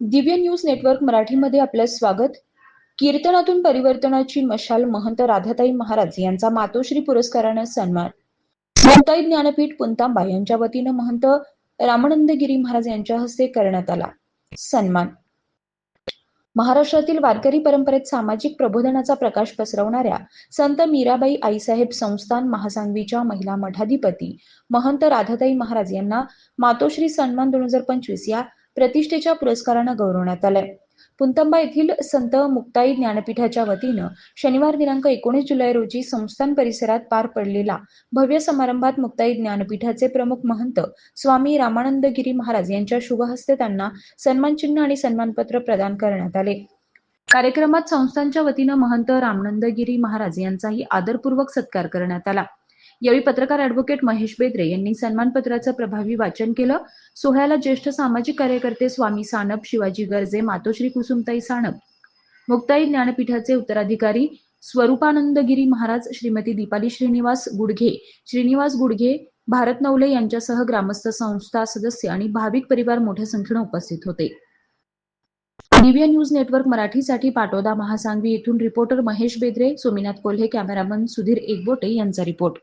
Divya news network मराठीमध्ये आपलं स्वागत. कीर्तनातून परिवर्तनाची मशाल महंत राधाताई महाराज यांचा मातोश्री पुरस्कारानं सन्मान. संताई ज्ञानपीठ पुंतांबा यांच्या वतीनं महंत रामानंदगिरी महाराज यांच्या हस्ते करण्यात आला सन्मान. महाराष्ट्रातील वारकरी परंपरेत सामाजिक प्रबोधनाचा प्रकाश पसरवणाऱ्या संत मीराबाई आईसाहेब संस्थान महासांगवीच्या महिला मठाधिपती महंत राधाताई महाराज यांना मातोश्री सन्मान दोन हजार पंचवीस या प्रतिष्ठेच्या पुरस्कारानं गौरवण्यात आलंय. पुंतंबा येथील संत मुक्ताई ज्ञानपीठाच्या वतीनं शनिवार दिनांक एकोणीस जुलै रोजी संस्थान परिसरात पार पडलेला भव्य समारंभात मुक्ताई ज्ञानपीठाचे प्रमुख महंत स्वामी रामानंदगिरी महाराज यांच्या शुभहस्ते त्यांना सन्मानचिन्ह आणि सन्मानपत्र प्रदान करण्यात आले. कार्यक्रमात संस्थांच्या वतीनं महंत रामानंदगिरी महाराज यांचाही आदरपूर्वक सत्कार करण्यात आला. यावेळी पत्रकार अॅडव्होकेट महेश बेद्रे यांनी सन्मानपत्राचं प्रभावी वाचन केलं. सोहळ्याला ज्येष्ठ सामाजिक कार्यकर्ते स्वामी सानप शिवाजी गर्जे मातोश्री कुसुमताई सानप मुक्ताई ज्ञानपीठाचे उत्तराधिकारी स्वरूपानंदगिरी महाराज श्रीमती दीपाली श्रीनिवास गुडघे श्रीनिवास गुडघे भारत नवले यांच्यासह ग्रामस्थ संस्था सदस्य आणि भाविक परिवार मोठ्या संख्येनं उपस्थित होते. दिव्य न्यूज नेटवर्क मराठीसाठी पाटोदा महासांगवी येथून रिपोर्टर महेश बेद्रे सोमीनाथ कोल्हे कॅमेरामन सुधीर एकबोटे यांचा रिपोर्ट.